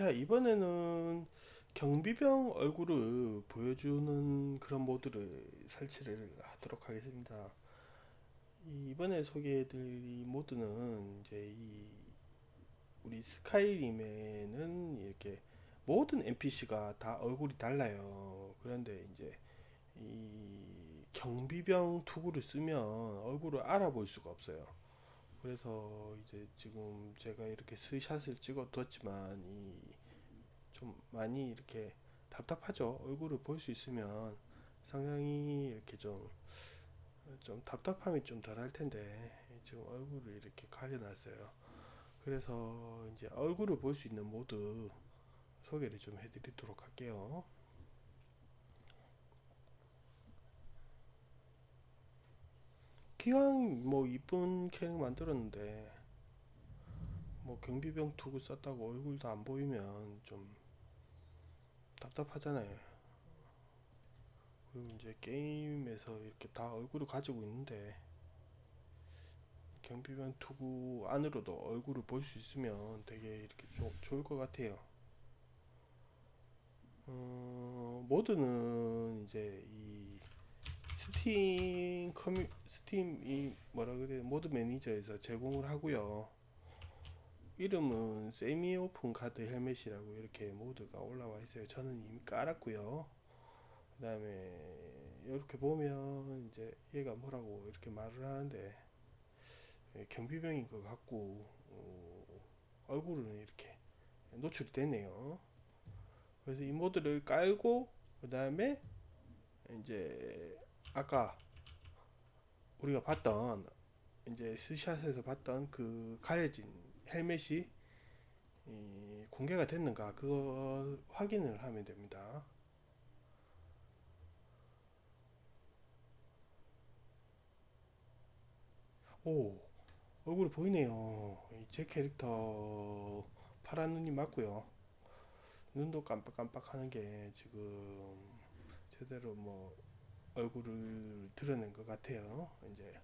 자, 이번에는 경비병 얼굴을 보여주는 그런 모드를 설치를 하도록 하겠습니다. 이- 이번에 소개해드릴 이 모드는 이제 이 우리 스카이림에는 이렇게 모든 NPC가 다 얼굴이 달라요. 그런데 이제 이 경비병 투구를 쓰면 얼굴을 알아볼 수가 없어요. 그래서 이제 지금 제가 이렇게 스샷을 찍어 뒀지만 이 좀 많이 이렇게 답답하죠. 얼굴을 볼 수 있으면 상당히 이렇게 좀, 좀 답답함이 좀 덜할 텐데 지금 얼굴을 이렇게 가려놨어요. 그래서 이제 얼굴을 볼 수 있는 모드 소개를 좀 해드리도록 할게요. 기왕 뭐 이쁜 캐릭 만들었는데 뭐 경비병 투구 썼다고 얼굴도 안 보이면 좀 답답하잖아요. 그리고 이제 게임에서 이렇게 다 얼굴을 가지고 있는데 경비병 투구 안으로도 얼굴을 볼 수 있으면 되게 이렇게 조- 좋을 것 같아요. 어, 모드는 이제 이 스팀 커뮤 스팀 이 뭐라 그래 모드 매니저에서 제공을 하고요. 이름은 세미 오픈 카드 헬멧이라고 이렇게 모드가 올라와 있어요. 저는 이미 깔았고요. 그다음에 이렇게 보면 이제 얘가 뭐라고 이렇게 말을 하는데 예, 경비병인 것 같고 어, 얼굴은 이렇게 노출이 되네요. 그래서 이 모드를 깔고 그 다음에 이제 아까 우리가 봤던 이제 스샷에서 봤던 그 가려진 헬멧이 이 공개가 됐는가 그거 확인을 하면 됩니다. 오 얼굴이 보이네요. 이제 캐릭터 파란 눈이 맞고요. 눈도 깜빡깜빡하는 게 지금 제대로 뭐 얼굴을 드러낸 것 같아요. 이제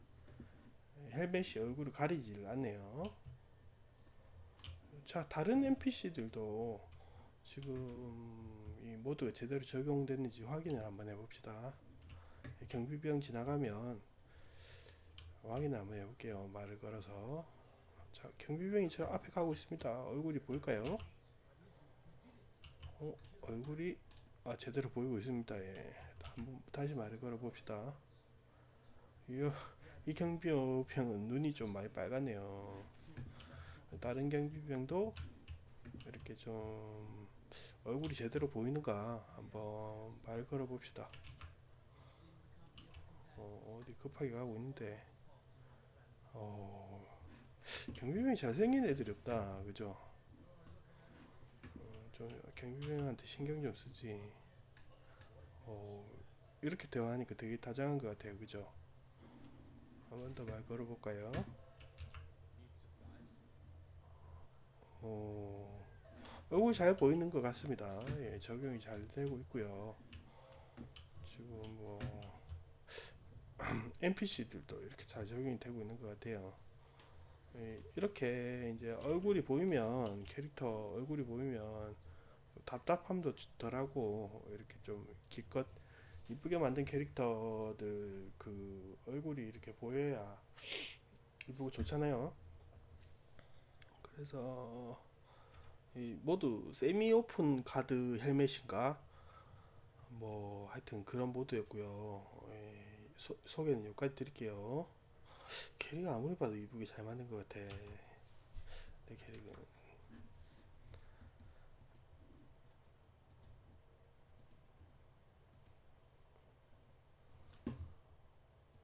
헬멧이 얼굴을 가리질 않네요. 자, 다른 NPC들도 지금 이 모드가 제대로 적용됐는지 확인을 한번 해봅시다. 경비병 지나가면 확인을 한번 해볼게요. 말을 걸어서. 자, 경비병이 저 앞에 가고 있습니다. 얼굴이 보일까요? 어, 얼굴이 아, 제대로 보이고 있습니다. 예. 한번 다시 말을 걸어 봅시다. 이, 이 경비병은 눈이 좀 많이 빨갛네요. 다른 경비병도 이렇게 좀 얼굴이 제대로 보이는가 한번 말 걸어 봅시다. 어, 어디 급하게 가고 있는데, 어, 경비병이 잘생긴 애들이 없다, 그죠? 어, 좀 경비병한테 신경 좀 쓰지. 어, 이렇게 대화하니까 되게 다정한 것 같아요, 그죠? 한 번 더 말 걸어볼까요? 어, 얼굴 잘 보이는 것 같습니다. 예, 적용이 잘 되고 있고요. 지금 뭐 NPC들도 이렇게 잘 적용이 되고 있는 것 같아요. 예, 이렇게 이제 얼굴이 보이면 캐릭터 얼굴이 보이면 답답함도 덜하고 이렇게 좀 기껏 이쁘게 만든 캐릭터들 그 얼굴이 이렇게 보여야 이쁘고 좋잖아요. 그래서 이 모두 세미 오픈 가드 헬멧인가 뭐 하여튼 그런 모드였고요. 예, 소, 소개는 여기까지 드릴게요. 캐릭 아무리 봐도 이쁘게 잘 만든 것 같아. 내 캐릭은